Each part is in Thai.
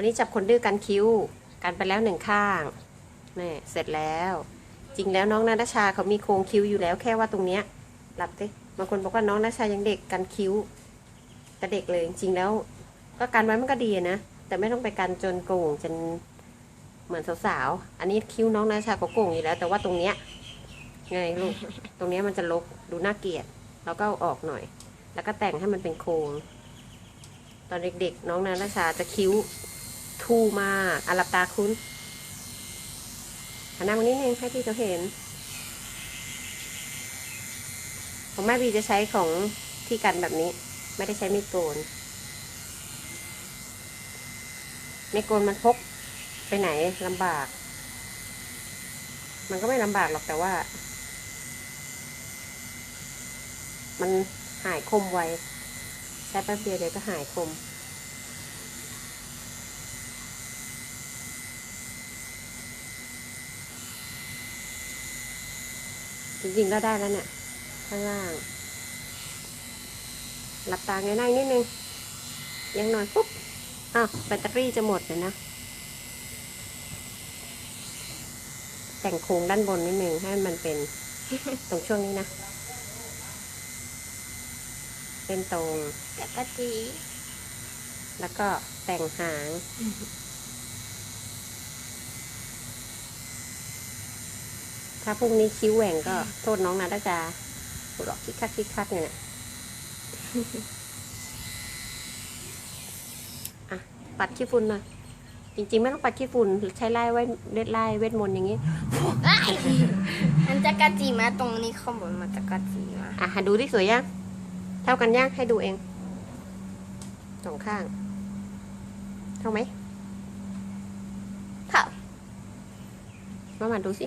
วันนี้จับคนดื้อกันคิ้ว กันไปแล้วหนึ่งข้างนี่เสร็จแล้ว จริงแล้วน้องนาตาชาเขามีโครงคิ้วอยู่แล้วแค่ว่าตรงเนี้ยหลับดิบางคนบอกว่าน้องนาตาชายังเด็กกันคิ้วแต่เด็กเลยจริงแล้ว ก็กันไว้มันก็ดีนะแต่ไม่ต้องไปกันจนโก่งจนเหมือนสาวๆ อันนี้คิ้วน้องนาตาชาก็โก่งอยู่แล้ว แต่ว่าตรงเนี้ยไงลูก ตรงเนี้ยมันจะลกดูน่าเกลียดเราก็ออกหน่อย แล้วก็แต่งให้มันเป็นโครง ตอนเด็กๆ น้องนาชาจะคิ้ว ทูมากอาลับตาคุณหันหน้ามานิดนึงให้พี่เขาเห็น ของแม่บีจะใช้ของที่กันแบบนี้ ไม่ได้ใช้มีดโกนมีดโกนมันพกไปไหนลำบาก มันก็ไม่ลำบากหรอกแต่ว่า มันหายคมไวใช้แป๊บเดียวเดี๋ยวก็หายคม จริงๆก็ได้แล้วเนี่ย ข้างล่าง หลับตาไงหน้านิดนึงยังนอนปุ๊บอ้าวแบตเตอรี่จะหมดเลยนะ แต่งโครงด้านบนนิดนึงให้มันเป็นตรงช่วงนี้นะ เป็นตรงจักรจีแล้วก็แต่งหาง ถ้าพรุ่งนี้คิ้วแหว่งก็โทษน้องนะด้าจาหัวเราะคิกคักคิกคักเนี่ยนะอะปัดขี้ฝุ่นหน่อยจริงๆ ไม่ต้องปัดขี้ฝุ่นใช้ไล่ไว้เล็ดไล่เวทมนต์อย่างนี้มันจักรจีมาตรงนี้ข้างบนมาจักรจีมาอะดูที่สวยยังเท่ากันยังให้ดูเองสองข้าง เท่าไหมเท่ามามาดูสิ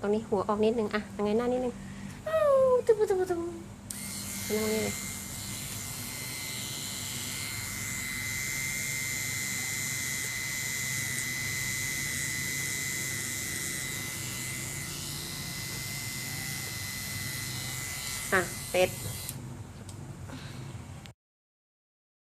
ตรงนี้หัวออกนิดนึงอะยังไงหน้านิดนึงอู้ตุ๊บตุ๊บตุ๊บนั่งนี่เลยอะเป็ด